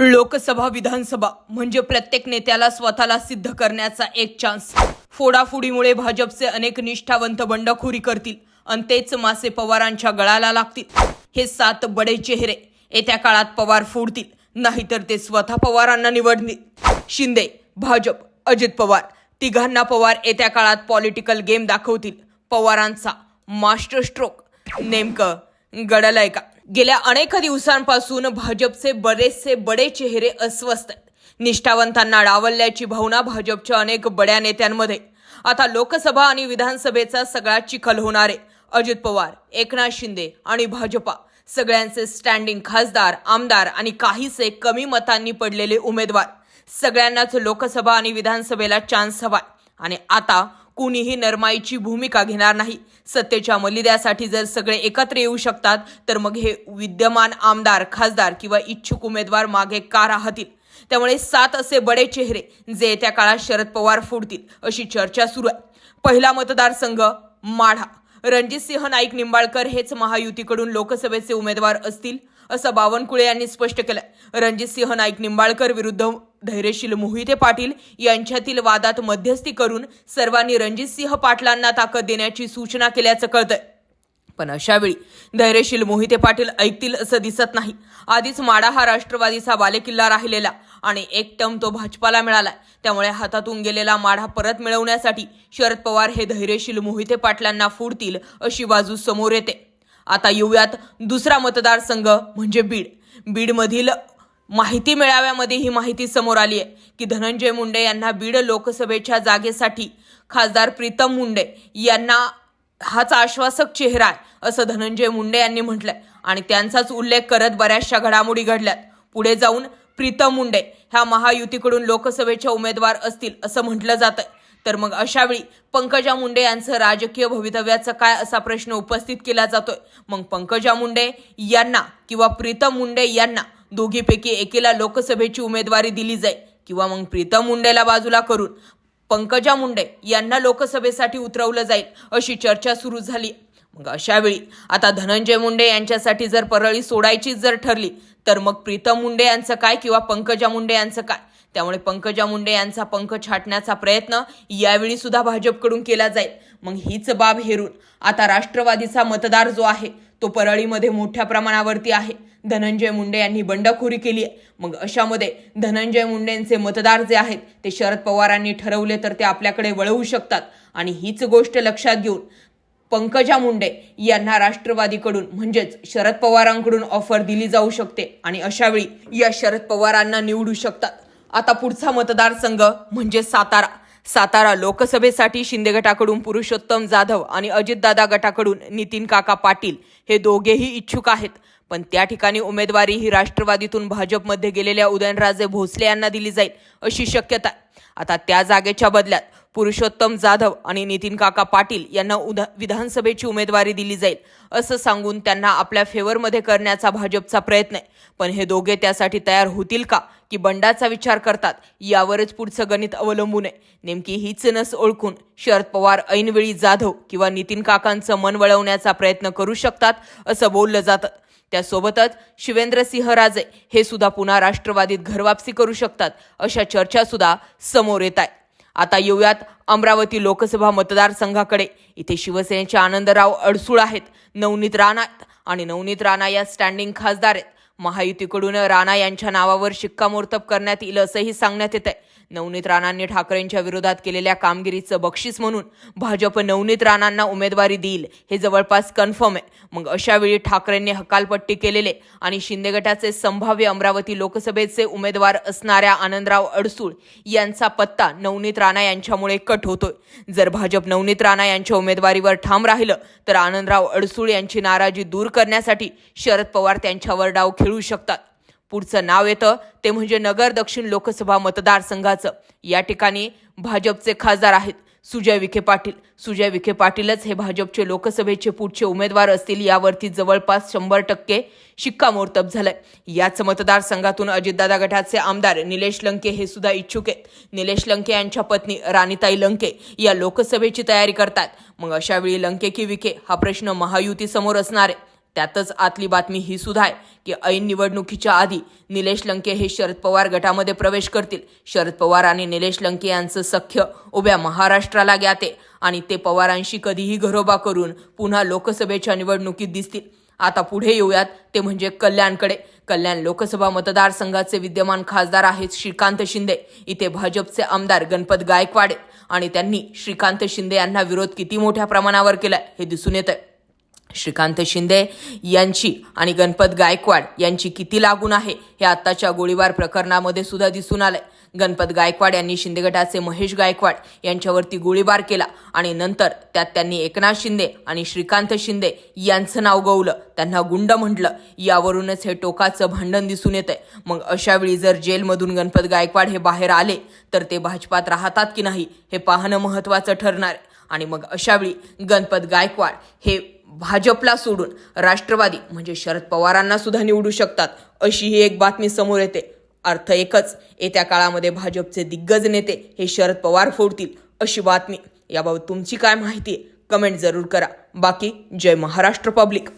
लोकसभा विधानसभा म्हणजे प्रत्येक नेत्याला स्वतःला सिद्ध करण्याचा एक चान्स फोडाफोडीमुळे भाजपचे अनेक निष्ठावंत बंडखोरी करतील आणि तेच मासे पवारांच्या गळाला लागतील. हे सात बडे चेहरे येत्या काळात पवार फोडतील नाहीतर ते स्वतः पवारांना निवडतील. शिंदे भाजप अजित पवार तिघांना पवार येत्या काळात पॉलिटिकल गेम दाखवतील. पवारांचा मास्टर स्ट्रोक नेमकं गडलंय का? गेल्या अनेक दिवसांपासून भाजपचे बरेचसे बडे चेहरे अस्वस्थ निष्ठावंतांना डावलल्याची भावना भाजपच्या अनेक बड्या नेत्यांमध्ये. आता लोकसभा आणि विधानसभेचा सगळा चिखल होणार आहे. अजित पवार एकनाथ शिंदे आणि भाजपा सगळ्यांचे स्टँडिंग खासदार आमदार आणि काहीसे कमी मतांनी पडलेले उमेदवार. सगळ्यांनाच लोकसभा आणि विधानसभेला चान्स हवाय. आणि आता कुणीही नरमाईची भूमिका घेणार नाही. सत्तेच्या मलिद्यासाठी जर सगळे एकत्र येऊ शकतात तर मग हे विद्यमान आमदार खासदार किंवा इच्छुक उमेदवार मागे का राहतील? त्यामुळे सात असे बडे चेहरे जे येत्या काळात शरद पवार फोडतील अशी चर्चा सुरू आहे. पहिला मतदारसंघ माढा. रणजितसिंह नाईक निंबाळकर हेच महायुतीकडून लोकसभेचे उमेदवार असतील असं बावनकुळे यांनी स्पष्ट केलं रणजितसिंह नाईक निंबाळकर विरुद्ध धैर्यशील मोहिते पाटील यांच्यातील वादात मध्यस्थी करून सर्वांनी रणजितसिंह पाटलांना ताकद देण्याची सूचना केल्याचं कळतंय. पण अशावेळी धैर्यशील मोहिते पाटील ऐकतील असं दिसत नाही. आधीच माडा हा राष्ट्रवादीचा बालेकिल्ला राहिलेला आणि एक टम तो भाजपाला मिळाला त्यामुळे हातातून गेलेला माढा परत मिळवण्यासाठी शरद पवार हे धैर्यशील मोहिते पाटलांना फोडतील अशी बाजू समोर येते. आता येऊयात दुसरा मतदारसंघ म्हणजे बीड. बीडमधील माहिती मेळाव्यामध्ये ही माहिती समोर आली आहे की धनंजय मुंडे यांना बीड लोकसभेच्या जागेसाठी खासदार प्रीतम मुंडे यांना हाच आश्वासक चेहरा आहे असं धनंजय मुंडे यांनी म्हटलंय. आणि त्यांचाच उल्लेख करत बऱ्याचशा घडामोडी घडल्यात. पुढे जाऊन प्रीतम मुंडे ह्या महायुतीकडून लोकसभेच्या उमेदवार असतील असं म्हटलं जातंय. तर मग अशावेळी पंकजा मुंडे यांचं राजकीय भवितव्याचं काय असा प्रश्न उपस्थित केला जातोय? मग पंकजा मुंडे यांना किंवा प्रीतम मुंडे यांना दोघीपैकी एकेला लोकसभेची उमेदवारी दिली जाईल किंवा मग प्रीतम मुंडेला बाजूला करून पंकजा मुंडे यांना लोकसभेसाठी उतरवलं जाईल अशी चर्चा सुरू झाली. मग अशावेळी आता धनंजय मुंडे यांच्यासाठी जर परळी सोडायचीच जर ठरली तर मग प्रीतम मुंडे यांचं काय किंवा पंकजा मुंडे यांचं काय? त्यामुळे पंकजा मुंडे यांचा पंख छाटण्याचा प्रयत्न यावेळी सुद्धा भाजपकडून केला जाईल. मग हीच बाब हेरून आता राष्ट्रवादीचा मतदार जो आहे तो परळीमध्ये मोठ्या प्रमाणावरती आहे. धनंजय मुंडे यांनी बंडखोरी केली आहे. मग अशामध्ये धनंजय मुंडेंचे मतदार जे आहेत ते शरद पवारांनी ठरवले तर ते आपल्याकडे वळवू शकतात. आणि हीच गोष्ट लक्षात घेऊन पंकजा मुंडे यांना राष्ट्रवादीकडून म्हणजेच शरद पवारांकडून ऑफर दिली जाऊ शकते आणि अशावेळी या शरद पवारांना निवडू शकतात. आता पुढचा मतदारसंघ म्हणजे सातारा. सातारा लोकसभेसाठी शिंदे गटाकडून पुरुषोत्तम जाधव आणि अजितदादा गटाकडून नितीन काका पाटील हे दोघेही इच्छुक आहेत. पण त्या ठिकाणी उमेदवारी ही राष्ट्रवादीतून भाजपमध्ये गेलेल्या उदयनराजे भोसले यांना दिली जाईल अशी शक्यता आता त्या जागेच्या बदल्यात पुरुषोत्तम जाधव आणि नितीन काका पाटील यांना उदा विधानसभेची उमेदवारी दिली जाईल असं सांगून त्यांना आपल्या फेवरमध्ये करण्याचा भाजपचा प्रयत्न आहे. पण हे दोघे त्यासाठी तयार होतील का की बंडाचा विचार करतात यावरच पुढचं गणित अवलंबून आहे. नेमकी हीच नस ओळखून शरद पवार ऐनवेळी जाधव किंवा नितीन काकांचं मन वळवण्याचा प्रयत्न करू शकतात असं बोललं जातं. त्यासोबतच शिवेंद्रसिंह राजे हे सुद्धा पुन्हा राष्ट्रवादीत घरवापसी करू शकतात अशा चर्चा सुद्धा समोर येत आहे आता येऊयात अमरावती लोकसभा मतदारसंघाकडे. इथे शिवसेनेचे आनंदराव अडसूळ आहेत. नवनीत राणा आणि नवनीत राणा या स्टँडिंग खासदार आहेत. महायुतीकडून राणा यांच्या नावावर शिक्कामोर्तब करण्यात येईल असंही सांगण्यात येत आहे नवनीत राणांनी ठाकरेंच्या विरोधात केलेल्या कामगिरीचं बक्षीस म्हणून भाजप नवनीत राणांना उमेदवारी देईल हे जवळपास कन्फर्म आहे. मग अशावेळी ठाकरेंनी हकालपट्टी केलेले आणि शिंदे गटाचे संभाव्य अमरावती लोकसभेचे उमेदवार असणाऱ्या आनंदराव अडसूळ यांचा पत्ता नवनीत राणा यांच्यामुळे कट होतोय. जर भाजप नवनीत राणा यांच्या उमेदवारीवर ठाम राहिलं तर आनंदराव अडसूळ यांची नाराजी दूर करण्यासाठी शरद पवार त्यांच्यावर डाव खेळू शकतात. पुढचं नाव येतं. ते म्हणजे नगर दक्षिण लोकसभा मतदारसंघाचं. या ठिकाणी भाजपचे खासदार आहेत सुजय विखे पाटील. सुजय विखे पाटीलच हे भाजपचे लोकसभेचे पुढचे उमेदवार असतील. यावरती जवळपास शंभर टक्के शिक्कामोर्तब झालंय. याच मतदारसंघातून अजितदादा गटाचे आमदार निलेश लंके हे सुद्धा इच्छुक आहेत. निलेश लंके यांच्या पत्नी राणीताई लंके या लोकसभेची तयारी करतात. मग अशावेळी लंके की विखे हा प्रश्न महायुती समोर असणार आहे. त्यातच आतली बातमी ही सुद्धा आहे की ऐन निवडणुकीच्या आधी निलेश लंके हे शरद पवार गटामध्ये प्रवेश करतील. शरद पवार आणि निलेश लंके यांचं सख्य उभ्या महाराष्ट्राला ज्ञाते आणि ते पवारांशी कधीही घरोबा करून पुन्हा लोकसभेच्या निवडणुकीत दिसतील. आता पुढे येऊयात ते म्हणजे कल्याणकडे. कल्याण लोकसभा मतदारसंघाचे विद्यमान खासदार आहेत श्रीकांत शिंदे. इथे भाजपचे आमदार गणपत गायकवाड आणि त्यांनी श्रीकांत शिंदे यांना विरोध किती मोठ्या प्रमाणावर केलाय हे दिसून येत आहे श्रीकांत शिंदे यांची आणि गणपत गायकवाड यांची किती लागून आहे हे आत्ताच्या गोळीबार प्रकरणामध्ये सुद्धा दिसून आलंय. गणपत गायकवाड यांनी शिंदे गटाचे महेश गायकवाड यांच्यावरती गोळीबार केला आणि नंतर त्यात त्यांनी एकनाथ शिंदे आणि श्रीकांत शिंदे यांचं नाव गवलं. त्यांना गुंड म्हटलं. यावरूनच हे टोकाचं भांडण दिसून येतंय. आहे मग अशावेळी जर जेलमधून गणपत गायकवाड हे बाहेर आले तर ते भाजपात राहतात की नाही हे पाहणं महत्त्वाचं ठरणार आहे. आणि मग अशावेळी गणपत गायकवाड हे भाजपला सोडून राष्ट्रवादी म्हणजे शरद पवारांना सुद्धा निवडू शकतात अशी ही एक बातमी समोर येते. अर्थ एकच येत्या काळामध्ये भाजपचे दिग्गज नेते हे शरद पवार फोडतील अशी बातमी. याबाबत तुमची काय माहिती आहे? कमेंट जरूर करा. बाकी जय महाराष्ट्र पब्लिक.